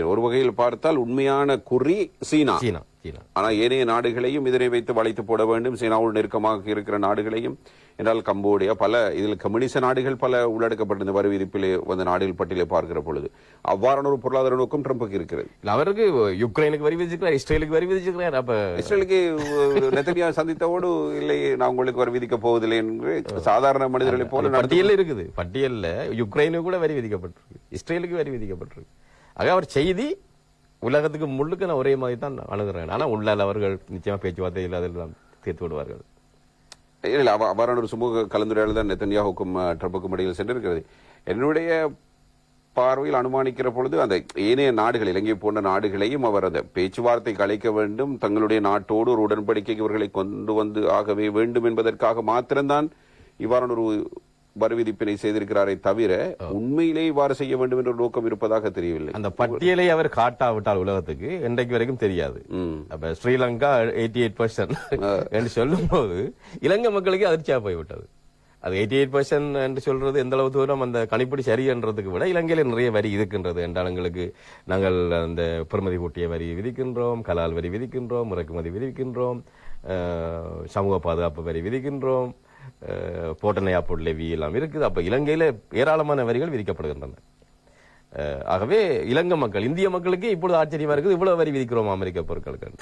ஒரு வகையில் பார்த்தால் உண்மையான குறி சீனா. சீனா சீனா. ஆனா ஏனைய நாடுகளையும் இதனை வைத்து வளைத்து போட வேண்டும். சீனாவோடு நெருக்கமாக இருக்கிற நாடுகளையும் என்றால் கம்போடியா பல இதில் கம்யூனிச நாடுகள் பல உள்ளடக்கப்பட்ட இந்த வரி விதிப்பிலே வந்த நாடுகள் பட்டியலை பார்க்கிற பொழுது அவ்வாறான ஒரு பொருளாதார நோக்கம் ட்ரம்புக்கு இருக்கிறது. அவருக்கு யுக்ரைனுக்கு வரி விதிச்சிருக்கார் இஸ்ரேலுக்கு வரி விதிச்சிருக்கார் அப்ப இஸ்ரேலுக்கு நெத்தனியா சந்தித்தவோடு இல்லை நான் உங்களுக்கு வரி விதிக்க போவதில்லை என்று சாதாரண மனிதர்களை போல பட்டியல் இருக்குது. பட்டியல்ல யுக்ரைனுக்கு கூட வரி விதிக்கப்பட்டிருக்கு. இஸ்ரேலுக்கு வரி விதிக்கப்பட்டிருக்கு. ஆக அவர் செய்தி உலகத்துக்கு முழுக்க நான் ஒரே மாதிரி தான் அணுகிறேன். ஆனால் உள்ளால் அவர்கள் நிச்சயமா பேச்சுவார்த்தையில் இல்லாதெல்லாம் தீர்த்து விடுவார்கள். இல்லை அவ- அவ்வாறான ஒரு சுமூக கலந்துரையாடல் தான் நெத்தன்யாவுக்கும் ட்ரம்புக்கும் இடையில் சென்றிருக்கிறது. என்னுடைய பார்வையில் அனுமானிக்கிற பொழுது அந்த ஏனைய நாடுகள் இலங்கை போன்ற நாடுகளையும் அவர் அந்த பேச்சுவார்த்தை கலைக்க வேண்டும் தங்களுடைய நாட்டோடு ஒரு உடன்படிக்கைக்கு இவர்களை கொண்டு வந்து ஆகவே வேண்டும் என்பதற்காக மாத்திரம்தான் இவ்வாறான ஒரு வரி விதிப்பினை செய்திருக்கிறாரே தவிர உண்மையிலே இவ்வாறு செய்ய வேண்டும் என்ற நோக்கம் இருப்பதாக தெரியவில்லை. அந்த பட்டியலை அவர் காட்டாவிட்டால் உலகத்துக்கு இன்றைக்கு வரைக்கும் தெரியாது. அப்ப ஸ்ரீலங்கா எயிட்டி எயிட் பர்சன்ட் என்று சொல்லும் போது இலங்கை மக்களுக்கு அதிர்ச்சியா போய்விட்டது. அது எயிட்டி எயிட் பர்சன்ட் என்று சொல்றது எந்த அளவு தூரம் அந்த கணிப்படி சரியன்றதுக்கு விட இலங்கையில நிறைய வரி இருக்கின்றது என்றால் எங்களுக்கு நாங்கள் அந்த பெறுமதி கூட்டிய வரி விதிக்கின்றோம் கலால் வரி விதிக்கின்றோம் இறக்குமதி விதிக்கின்றோம் சமூக பாதுகாப்பு வரி விதிக்கின்றோம். போட்டனையா பொருள் பொருளவி எல்லாம் இருக்குது. அப்போ இலங்கையில் ஏராளமான வரிகள் விதிக்கப்படுகின்றன ஆகவே இலங்கை மக்கள் இந்திய மக்களுக்கு இப்பொழுது ஆச்சரியமா இருக்குது. இவ்வளவு வரி விதிக்கிறோம் அமெரிக்க பொருட்களுக்கு.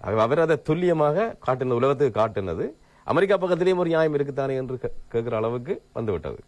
ஆகவே அவர் அதை துல்லியமாக காட்டினது உலகத்துக்கு காட்டினது அமெரிக்கா பக்கத்திலேயும் ஒரு நியாயம் இருக்குத்தானே என்று கே- கேட்கிற அளவுக்கு வந்துவிட்டது.